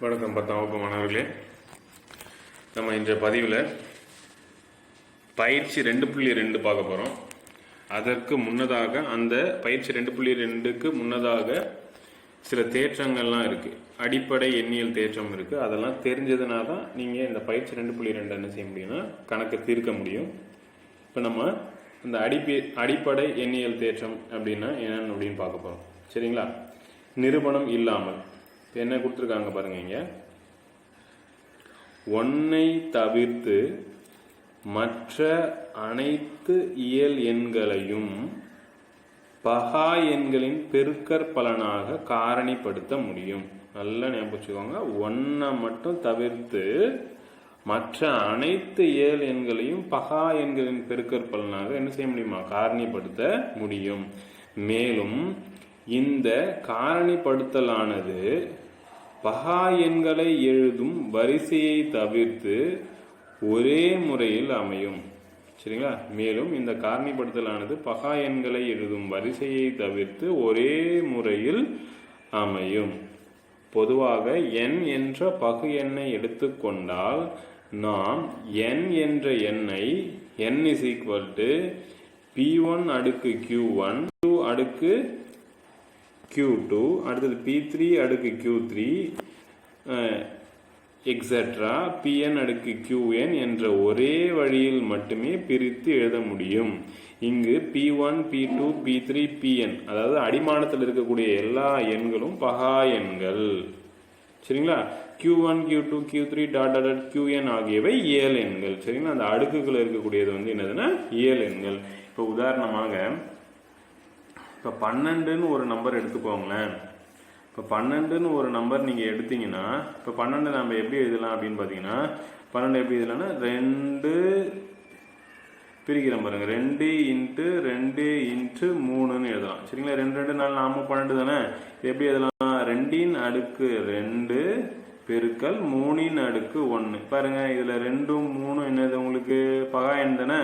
வணக்கம் பத்தாம் வகுப்பு மாணவர்களே. நம்ம இன்றைய பதிவில் பயிற்சி ரெண்டு புள்ளி ரெண்டு பார்க்க போகிறோம் அதற்கு முன்னதாக அந்த பயிற்சி ரெண்டு புள்ளி ரெண்டுக்கு முன்னதாக சில தேற்றங்கள்லாம் இருக்குது அடிப்படை எண்ணியல் தேற்றம் இருக்குது அதெல்லாம் தெரிஞ்சதுனா தான் நீங்கள் இந்த பயிற்சி ரெண்டு புள்ளி ரெண்டு என்ன செய்ய முடியும்னா கணக்கை தீர்க்க முடியும். இப்போ நம்ம இந்த அடிப்பி அடிப்படை எண்ணியல் தேற்றம் அப்படின்னா என்னென்னு அப்படின்னு பார்க்க போகிறோம் சரிங்களா? நிறுவனம் இல்லாமல். என்ன கொடுத்துருக்காங்க பாருங்க இங்க. ஒன்னை தவிர்த்து மற்ற அனைத்து இயல் எண்களையும் பகா எண்களின் பெருக்கற் பலனாக காரணிப்படுத்த முடியும். நல்லா ஞாபகம் வச்சுக்கோங்க. ஒன்றை மட்டும் தவிர்த்து மற்ற அனைத்து இயல் எண்களையும் பகா எண்களின் பெருக்கற் பலனாக என்ன செய்ய முடியுமா? காரணிப்படுத்த முடியும். மேலும் இந்த காரணிப்படுத்தலானது பகா எண்களை எழுதும் வரிசையை தவிர்த்து ஒரே முறையில் அமையும். சரிங்களா? மேலும் இந்த காரணிப்படுத்தலானது பகா எண்களை எழுதும் வரிசையை தவிர்த்து ஒரே முறையில் அமையும். பொதுவாக எண் என்ற பகு எண்ணை எடுத்துக்கொண்டால் நாம் எண் என்ற எண்ணை N is equal to P one அடுக்கு கியூ ஒன் டூ அடுக்கு கியூ டூ அடுத்தது பி த்ரீ அடுக்கு கியூ த்ரீ எக்ஸட்ரா பிஎன் அடுக்கு கியூஎன் என்ற ஒரே வழியில் மட்டுமே பிரித்து எழுத முடியும். இங்கு P one P two P three P N அதாவது அடிமானத்தில் இருக்கக்கூடிய எல்லா எண்களும் பகா எண்கள். சரிங்களா? Q one Q two Q three dot dot Q N ஆகியவை ஏழு எண்கள். சரிங்களா? அந்த அடுக்குகள் இருக்கக்கூடியது வந்து என்னதுன்னா ஏழு எண்கள். இப்போ உதாரணமாக இப்போ பன்னெண்டுன்னு ஒரு நம்பர் எடுத்துக்கோங்களேன். இப்போ பன்னெண்டுன்னு ஒரு நம்பர் நீங்கள் எடுத்தீங்கன்னா இப்போ பன்னெண்டு நம்ம எப்படி எழுதலாம் அப்படின்னு பார்த்தீங்கன்னா பன்னெண்டு எப்படி எழுதலாம்னா ரெண்டு பிரிக்கிறோம் பாருங்க ரெண்டு இன்ட்டு ரெண்டு இன்ட்டு மூணுன்னு எழுதலாம். சரிங்களா? ரெண்டு ரெண்டு நாலு நாம பன்னெண்டு தானே? எப்படி எழுதலாம்? ரெண்டின் அடுக்கு ரெண்டு பெருக்கல் மூணின் அடுக்கு ஒன்று பாருங்க இதில் ரெண்டும் மூணும் என்னது உங்களுக்கு? பகா எண் தானே?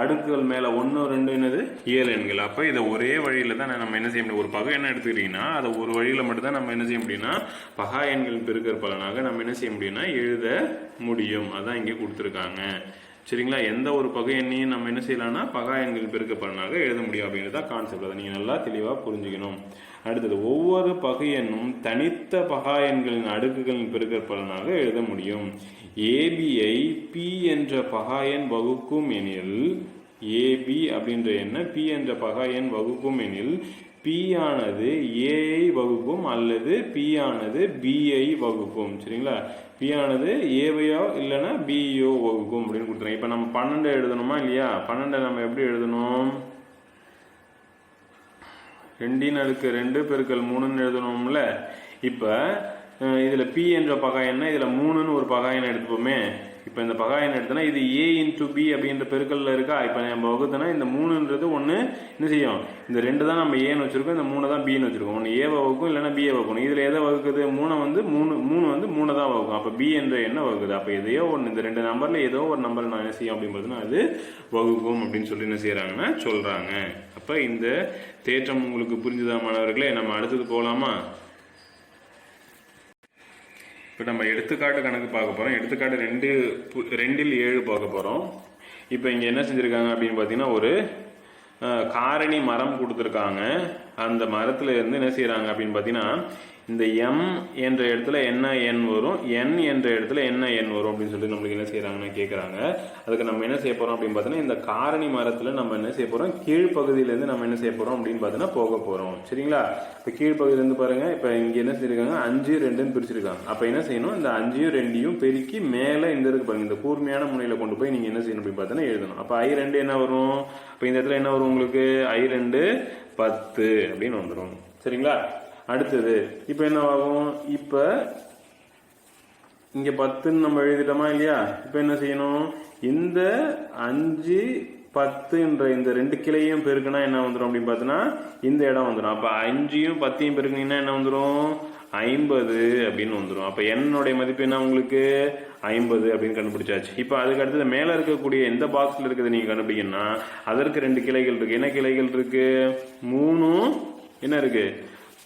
அடுக்குகள் மேலே ஒன்று ரெண்டு என்னது? ஏழு எண்கள். அப்போ இதை ஒரே வழியில் தான் நம்ம என்ன செய்ய முடியும்? ஒரு பகை என்ன எடுத்துக்கிட்டிங்கன்னா அதை ஒரு வழியில் மட்டும் தான் நம்ம என்ன செய்ய முடியும்னா பகா எண்கள் பெருக்கிற பலனாக நம்ம என்ன செய்ய முடியும்னா எழுத முடியும். அதான் இங்கே கொடுத்துருக்காங்க. சரிங்களா? எந்த ஒரு பகை எண்ணையும் நம்ம என்ன செய்யலாம்னா பகா எண்கள் பெருக்க பலனாக எழுத முடியும் அப்படின்றத தான் கான்செப்ட் அதை நீங்கள் நல்லா தெளிவாக புரிஞ்சுக்கணும். அடுத்தது ஒவ்வொரு பகை தனித்த பகா எண்களின் அடுக்குகளின் பெருக்கற் பலனாக எழுத முடியும். ஏபிஐ பி என்ற பகாயன் வகுக்கும் எனில் ஏபி அப்படின்ற என்ன பி என்ற பகாயன் வகுக்கும் எனில் பி ஆனது ஏஐ வகுக்கும் அல்லது பி ஆனது பிஐ வகுக்கும். சரிங்களா? பி ஆனது ஏவையோ இல்லைன்னா பிஇஓ வகுக்கும் அப்படின்னு கொடுத்துருங்க. இப்போ நம்ம பன்னெண்டு எழுதணுமா இல்லையா? பன்னெண்டை நம்ம எப்படி எழுதணும்? ரெண்டின் அடுக்கு ரெண்டு பெருக்கல் மூணுன்னு எழுதணும்ல? இப்போ இதில் பி என்ற பகாயன்னா இதில் மூணுன்னு ஒரு பகாயம் எடுத்துப்போமே. இப்போ இந்த பகாயம் எடுத்தோன்னா இது ஏ இன்டு பி அப்படின்ற பெருக்கல்ல இருக்கா? இப்போ நம்ம வகுத்தோன்னா இந்த மூணுன்றது ஒன்று என்ன செய்யும்? இந்த ரெண்டு தான் நம்ம ஏன்னு வச்சிருக்கோம் இந்த மூணு தான் பின்னு வச்சிருக்கோம். ஒன்று ஏ வகுக்கும் இல்லைன்னா பிஏ வகுக்கணும். இதில் எதை வகுக்குது? மூணை வந்து மூணு மூணு வந்து மூணை தான் வகுக்கும். அப்போ பி என்ற என்ன வகுக்குது? அப்போ எதையோ ஒன்று இந்த ரெண்டு நம்பரில் ஏதோ ஒரு நம்பர் நான் என்ன செய்யும் அப்படின்னு பார்த்தீங்கன்னா அது வகுக்கும் அப்படின்னு சொல்லி என்ன செய்கிறாங்கன்னா சொல்கிறாங்க அப்போ இந்த தேற்றம் உங்களுக்கு புரிஞ்சுதா மாணவர்களே? நம்ம அடுத்தது போகலாமா இப்போ நம்ம எடுத்துக்காட்டு கணக்கு பார்க்க போகிறோம் எடுத்துக்காட்டு ரெண்டு ரெண்டில் ஏழு பார்க்க போகிறோம் இப்போ இங்கே என்ன செஞ்சுருக்காங்க அப்படின்னு பார்த்தீங்கன்னா ஒரு அஹ், காரணி மரம் கொடுத்துருக்காங்க. அந்த மரத்தில் இருந்து என்ன செய்கிறாங்க அப்படின்னு பார்த்தீங்கன்னா இந்த எம் என்ற இடத்துல என்ன எண் வரும் என் என்ற இடத்துல என்ன எண் வரும் அப்படின்னு சொல்லிட்டு நம்மளுக்கு என்ன செய்கிறாங்கன்னு கேட்குறாங்க அதுக்கு நம்ம என்ன செய்ய போகிறோம் அப்படின்னு பார்த்தீங்கன்னா இந்த காரணி மரத்தில் நம்ம என்ன செய்ய போகிறோம் கீழ்ப்பகுதியிலேருந்து நம்ம என்ன செய்ய போகிறோம் அப்படின்னு பார்த்தீங்கன்னா போக போகிறோம் சரிங்களா? இப்போ கீழ்ப்பகுதியிலேருந்து பாருங்கள் இப்போ இங்கே என்ன செஞ்சிருக்காங்க அஞ்சு ரெண்டுன்னு பிரிச்சிருக்காங்க. அப்போ என்ன செய்யணும் இந்த அஞ்சையும் ரெண்டையும் பெருக்கி மேலே இந்த இருக்கு பாருங்கள் இந்த கூர்மையான முனையில் கொண்டு போய் நீங்கள் என்ன செய்யணும் அப்படின்னு பார்த்தீங்கன்னா எழுதணும். அப்போ ஐ ரெண்டு என்ன வரும்? இப்போ இந்த இடத்துல என்ன வரும் உங்களுக்கு? ஐ ரெண்டு பத்து அப்படின்னு வந்துடும் சரிங்களா? அடுத்தது இப்போ என்ன ஆகும் இப்போ இங்க பத்துன்னு நம்ம எழுதிட்டோமா இல்லையா? இப்போ என்ன செய்யணும்? இந்த அஞ்சு பத்துன்ற இந்த ரெண்டு கிளையும் பெருக்குனா என்ன வந்துடும் அப்படின்னு பார்த்தோன்னா இந்த இடம் வந்துடும் அப்போ அஞ்சையும் பத்தையும் பெருக்குனீங்கன்னா என்ன வந்துடும் ஐம்பது அப்படின்னு வந்துடும் அப்போ என்னுடைய மதிப்பு என்ன உங்களுக்கு? ஐம்பது அப்படின்னு கண்டுபிடிச்சாச்சு. இப்போ அதுக்கு அடுத்தது மேலே இருக்கக்கூடிய எந்த பாக்ஸில் இருக்குது நீங்கள் கண்டுபிடிக்கணும்னா அதற்கு ரெண்டு கிளைகள் இருக்கு. என்ன கிளைகள் இருக்கு? மூணும் என்ன இருக்கு?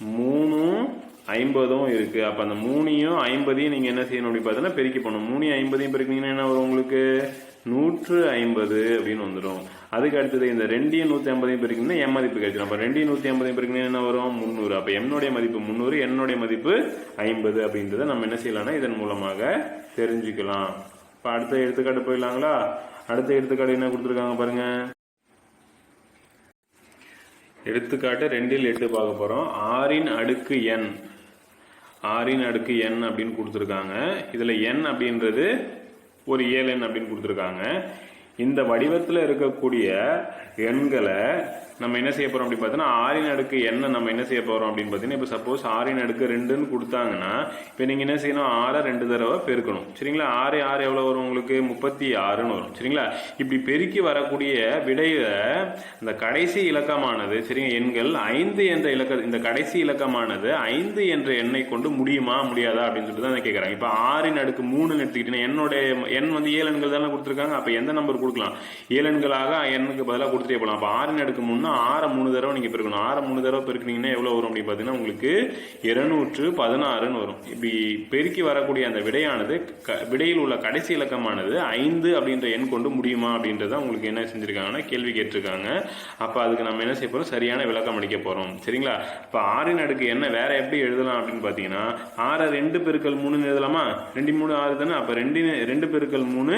மூணும் ஐம்பதும் இருக்கு. அப்ப அந்த மூணையும் ஐம்பதையும் நீங்க என்ன செய்யணும் அப்படின்னு பார்த்தீங்கன்னா பெருக்கி பண்ணணும் மூணையும் ஐம்பதையும் பெருக்கினீங்கன்னா என்ன வரும் உங்களுக்கு? நூற்று ஐம்பது அப்படின்னு வந்துடும் அதுக்கு அடுத்தது இந்த ரெண்டையும் நூற்றி ஐம்பதையும் பெருக்கினா என் மதிப்பு கிடைச்சிடும் அப்போ ரெண்டையும் நூற்றி ஐம்பதையும் பெருக்கினா என்ன வரும்? முந்நூறு. அப்போ என்னுடைய மதிப்பு முந்நூறு என்னுடைய மதிப்பு ஐம்பது அப்படின்றத நம்ம என்ன செய்யலாம்னா இதன் மூலமாக தெரிஞ்சுக்கலாம். இப்போ அடுத்த எடுத்துக்காட்டு போயிடலாங்களா? அடுத்த எடுத்துக்காட்டு என்ன கொடுத்துருக்காங்க பாருங்கள் எடுத்துக்காட்டு ரெண்டில் எட்டு பார்க்க போகிறோம் ஆறின் அடுக்கு எண். ஆறின் அடுக்கு எண் அப்படின்னு கொடுத்துருக்காங்க. இதில் எண் அப்படின்றது ஒரு ஏழு எண் அப்படின்னு கொடுத்துருக்காங்க. இந்த வடிவத்தில் இருக்கக்கூடிய எண்களை நம்ம என்ன செய்ய போறோம் அப்படின்னு பார்த்தீங்கன்னா ஆறின் அடுக்கு என்ன நம்ம என்ன செய்ய போறோம் அப்படின்னு பார்த்தீங்கன்னா இப்போ சப்போஸ் ஆறின் அடுக்கு ரெண்டுன்னு கொடுத்தாங்கன்னா இப்போ நீங்கள் என்ன செய்யணும்? ஆறை ரெண்டு தடவை பெருக்கணும். சரிங்களா? ஆறு ஆறு எவ்வளோ வரும் உங்களுக்கு? முப்பத்தி ஆறுன்னு வரும். சரிங்களா? இப்படி பெருக்கி வரக்கூடிய விடையில இந்த கடைசி இலக்கமானது சரிங்க எண்கள் ஐந்து என்ற இலக்க இந்த கடைசி இலக்கமானது ஐந்து என்ற எண்ணை கொண்டு முடியுமா? முடியாதா? அப்படின்னு சொல்லிட்டு தான் கேட்குறாங்க இப்போ ஆறின் அடுக்கு மூணுன்னு எடுத்துக்கிட்டீங்கன்னா என்னுடைய எண் வந்து ஏழு எண்கள் தானே கொடுத்துருக்காங்க. அப்போ எந்த நம்பர் கொடுக்கலாம்? ஏழு எண்களாக எண்ணுக்கு பதிலாக கொடுத்துட்டே போகலாம் அப்போ ஆறின் அடுக்கு பார்த்தீங்கன்னா ஆறை மூணு தடவை நீங்கள் பெருக்கணும். ஆறை மூணு தடவை பெருக்குனீங்கன்னா எவ்வளோ வரும் அப்படின்னு பார்த்தீங்கன்னா உங்களுக்கு இருநூற்று பதினாறுன்னு வரும். இப்படி பெருக்கி வரக்கூடிய அந்த விடையானது க- விடையில் உள்ள கடைசி இலக்கமானது ஐந்து அப்படின்ற எண் கொண்டு முடியுமா அப்படின்றத உங்களுக்கு என்ன செஞ்சுருக்காங்கன்னா கேள்வி கேட்டிருக்காங்க. அப்போ அதுக்கு நம்ம என்ன செய்ய போகிறோம் சரியான விளக்கம் அளிக்க போகிறோம் சரிங்களா? இப்போ ஆறின் அடுக்கு என்ன வேற எப்படி எழுதலாம் அப்படின்னு பார்த்தீங்கன்னா ஆறை ரெண்டு பெருக்கள் மூணுன்னு எழுதலாமா? ரெண்டு மூணு ஆறு தானே? அப்போ ரெண்டு ரெண்டு பெருக்கள் மூணு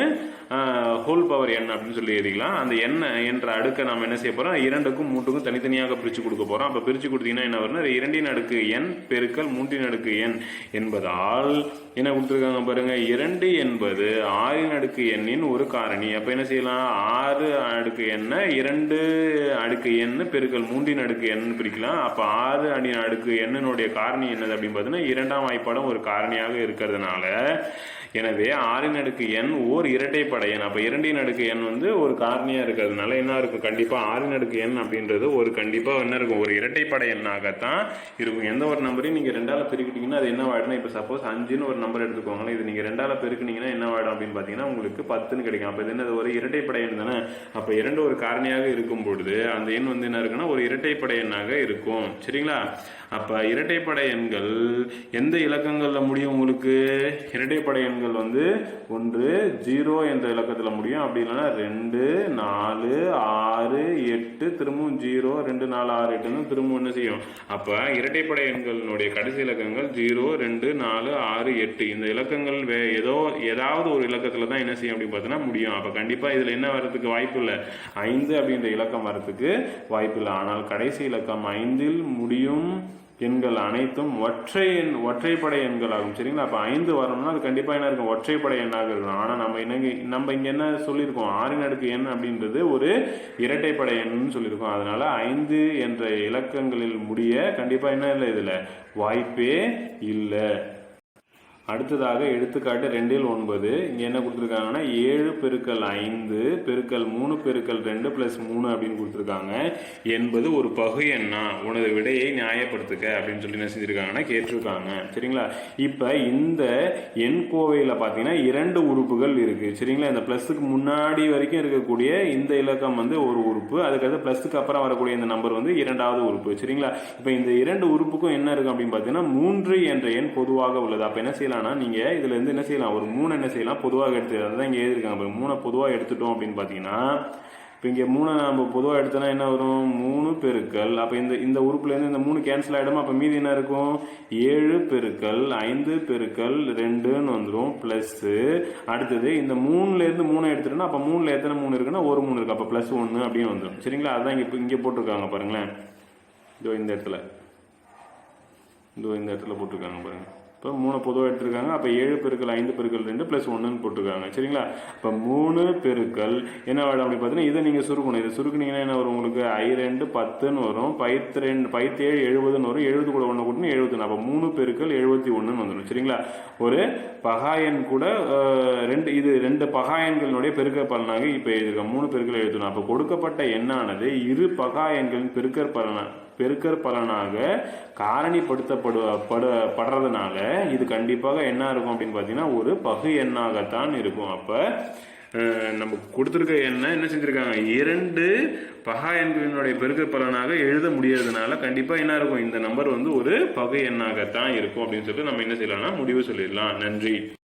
ஹோல் பவர் எண் அப்படின்னு சொல்லி எழுதிக்கலாம். அந்த எண்ணெய் என்ற அடுக்கை நம்ம என்ன செய்ய போகிறோம் இரண்டுக்கும் மூட்டுக்கும் தனித்தனியாக பிரித்து கொடுக்க போகிறோம் அப்போ பிரித்து கொடுத்தீங்கன்னா என்ன வரும்னா இரண்டின் அடுக்கு எண் பெருக்கல் மூன்றின் அடுக்கு எண் என்பதால் என்ன கொடுத்துருக்காங்க பாருங்க? இரண்டு என்பது ஆறின் அடுக்கு எண்ணின் ஒரு காரணி. அப்போ என்ன செய்யலாம்? ஆறு அடுக்கு எண்ணெய் இரண்டு அடுக்கு எண்ணு பெருக்கல் மூன்றின் அடுக்கு எண்ணு பிரிக்கலாம். அப்போ ஆறு அடி அடுக்கு எண்ணினுடைய காரணி என்னது அப்படின்னு பார்த்தீங்கன்னா இரண்டாம் வாய்ப்பாடும் ஒரு காரணியாக இருக்கிறதுனால. எனவே ஆறின் அடுக்கு எண் ஓர் இரட்டைப்பட எண் அப்போ இரண்டின் அடுக்கு எண் வந்து ஒரு காரணியாக இருக்கிறதுனால என்ன இருக்கும்? கண்டிப்பாக ஆறின் அடுக்கு எண் அப்படின்றது ஒரு கண்டிப்பாக என்ன இருக்கும்? ஒரு இரட்டைப்படை எண்ணாகத்தான் இருக்கும். எந்த ஒரு நம்பரையும் நீங்கள் ரெண்டால் பெருக்கிட்டீங்கன்னா அது என்ன ஆகிடும்னா இப்போ சப்போஸ் அஞ்சுன்னு ஒரு நம்பர் எடுத்துக்கோங்களேன். இது நீங்கள் ரெண்டால் பெருக்கினீங்கன்னா என்ன ஆகிடும் அப்படின்னு பார்த்தீங்கன்னா உங்களுக்கு பத்துன்னு கிடைக்கும். அப்போ இது என்னது? ஒரு இரட்டைப்படை எண் தானே? அப்போ இரண்டு ஒரு காரணியாக இருக்கும் பொழுது அந்த எண் வந்து என்ன இருக்குன்னா ஒரு இரட்டைப்படை எண்ணாக இருக்கும். சரிங்களா? அப்போ இரட்டைப்படை எண்கள் எந்த இலக்கங்களில் முடியும் உங்களுக்கு? இரட்டைப்படை எண்கள் வந்து ஒன்று ஜீரோ என்ற இலக்கத்தில் முடியும். அப்படி இல்லைன்னா ரெண்டு நாலு ஆறு எட்டு திரும்பவும் ஜீரோ ரெண்டு நாலு ஆறு எட்டுன்னு திரும்பவும் என்ன செய்யும்? அப்போ இரட்டைப்படை எண்களினுடைய கடைசி இலக்கங்கள் ஜீரோ ரெண்டு நாலு ஆறு எட்டு. இந்த இலக்கங்கள் வே ஏதோ ஏதாவது ஒரு இலக்கத்தில் தான் என்ன செய்யும் அப்படின்னு பார்த்தீங்கன்னா முடியும். அப்போ கண்டிப்பாக இதில் என்ன வர்றதுக்கு வாய்ப்பு இல்லை. ஐந்து அப்படின்ற இலக்கம் வரத்துக்கு வாய்ப்பு இல்லை. ஆனால் கடைசி இலக்கம் ஐந்தில் முடியும். எண்கள் அனைத்தும் ஒற்றை எண் ஒற்றைப்படை எண்கள் ஆகும் சரிங்களா? அப்போ ஐந்து வரணும்னா அது கண்டிப்பாக என்ன இருக்கும்? ஒற்றைப்படை எண்ணாக இருக்கும். ஆனால் நம்ம என்ன நம்ம இங்கே என்ன சொல்லியிருக்கோம்? ஆறின் அடுக்கு எண் அப்படின்றது ஒரு இரட்டைப்படை எண்ணுன்னு சொல்லியிருக்கோம். அதனால ஐந்து என்ற இலக்கங்களில் முடிய கண்டிப்பாக என்ன இல்லை இதுல? வாய்ப்பே இல்லை. அடுத்ததாக எடுத்துக்காட்டு ரெண்டில் ஒன்பது. இங்கே என்ன கொடுத்துருக்காங்கன்னா ஏழு பெருக்கல் ஐந்து பெருக்கல் மூணு பெருக்கல் ரெண்டு ப்ளஸ் மூணு அப்படின்னு கொடுத்துருக்காங்க. என்பது ஒரு பகு எண்ணா? உனது விடையை நியாயப்படுத்துக்க அப்படின்னு சொல்லி என்ன செஞ்சுருக்காங்கன்னா கேட்டிருக்காங்க. சரிங்களா? இப்போ இந்த எண் கோவையில் பார்த்தீங்கன்னா இரண்டு உறுப்புகள் இருக்குது சரிங்களா? இந்த ப்ளஸுக்கு முன்னாடி வரைக்கும் இருக்கக்கூடிய இந்த இலக்கம் வந்து ஒரு உறுப்பு. அதுக்கடுத்து ப்ளஸுக்கு அப்புறம் வரக்கூடிய இந்த நம்பர் வந்து இரண்டாவது உறுப்பு. சரிங்களா? இப்போ இந்த இரண்டு உறுப்புக்கும் என்ன இருக்கு அப்படின்னு பார்த்தீங்கன்னா மூன்று என்ற எண் பொதுவாக உள்ளது. அப்போ என்ன என்னன்னா நீங்கள் இதுல இருந்து என்ன செய்யலாம்? ஒரு மூணு என்ன செய்யலாம்? பொதுவாக எடுத்து அதை தான் இங்கே எழுதிருக்காங்க இப்போ மூணை பொதுவாக எடுத்துட்டோம் அப்படின்னு பார்த்தீங்கன்னா இப்போ இங்கே மூணை நம்ம பொதுவாக எடுத்தோன்னா என்ன வரும்? மூணு பெருக்கல். அப்போ இந்த இந்த உறுப்புலேருந்து இந்த மூணு கேன்சல் ஆகிடுமா அப்போ மீதி என்ன இருக்கும்? ஏழு பெருக்கல் ஐந்து பெருக்கல் ரெண்டுன்னு வந்துடும் ப்ளஸ்ஸு அடுத்தது இந்த மூணுலேருந்து மூணு எடுத்துட்டோம்னா அப்போ மூணில் எத்தனை மூணு இருக்குன்னா ஒரு மூணு இருக்குது அப்போ ப்ளஸ் ஒன்று அப்படின்னு வந்துடும் சரிங்களா? அதான் இங்கே இப்போ இங்கே போட்டிருக்காங்க பாருங்களேன். இதோ இந்த இடத்துல. இதோ இந்த இடத்துல போட்டிருக்காங்க பாருங்கள் இப்போ மூணு பொதுவாக எடுத்திருக்காங்க. அப்போ ஏழு பெருக்கள் ஐந்து பெருக்கள் ரெண்டு ப்ளஸ் ஒன்றுன்னு போட்டிருக்காங்க. சரிங்களா? இப்போ மூணு பெருக்கள் என்ன வேலை அப்படி பார்த்தீங்கன்னா இதை நீங்கள் சுருக்கணும். இதை சுருக்குனீங்கன்னா என்ன வரும் உங்களுக்கு? ஐ ரெண்டு பத்துன்னு வரும். பைத்து ரெண்டு பயிர்த்து ஏழு எழுபதுன்னு வரும். எழுபது கூட ஒன்று கூட்டினா எழுபத்தி அப்போ மூணு பெருக்கள் எழுபத்தி ஒன்றுன்னு வந்துடும். சரிங்களா? ஒரு பகாயன் கூட ரெண்டு இது ரெண்டு பகாயன்களினுடைய பெருக்க பலனாக இப்போ இதுக்கு மூணு பெருக்கள் எழுதணும். அப்போ கொடுக்கப்பட்ட எண்ணானது இரு பகாயன்களின் பெருக்கற் பலனாக பெருக்கற் பலனாக காரணிப்படுத்தப்படு பட படுறதுனால இது கண்டிப்பாக என்ன இருக்கும் அப்படின்னு பார்த்தீங்கன்னா ஒரு பகு எண்ணாகத்தான் இருக்கும். அப்போ நமக்கு கொடுத்துருக்க எண்ணெய் என்ன செஞ்சுருக்காங்க? இரண்டு பகா எண்களினுடைய பெருக்கர் பலனாக எழுத முடியறதுனால கண்டிப்பாக என்ன இருக்கும்? இந்த நம்பர் வந்து ஒரு பகை எண்ணாகத்தான் இருக்கும் அப்படின்னு சொல்லிட்டு நம்ம என்ன செய்யலாம்னா முடிவு சொல்லிடலாம். நன்றி.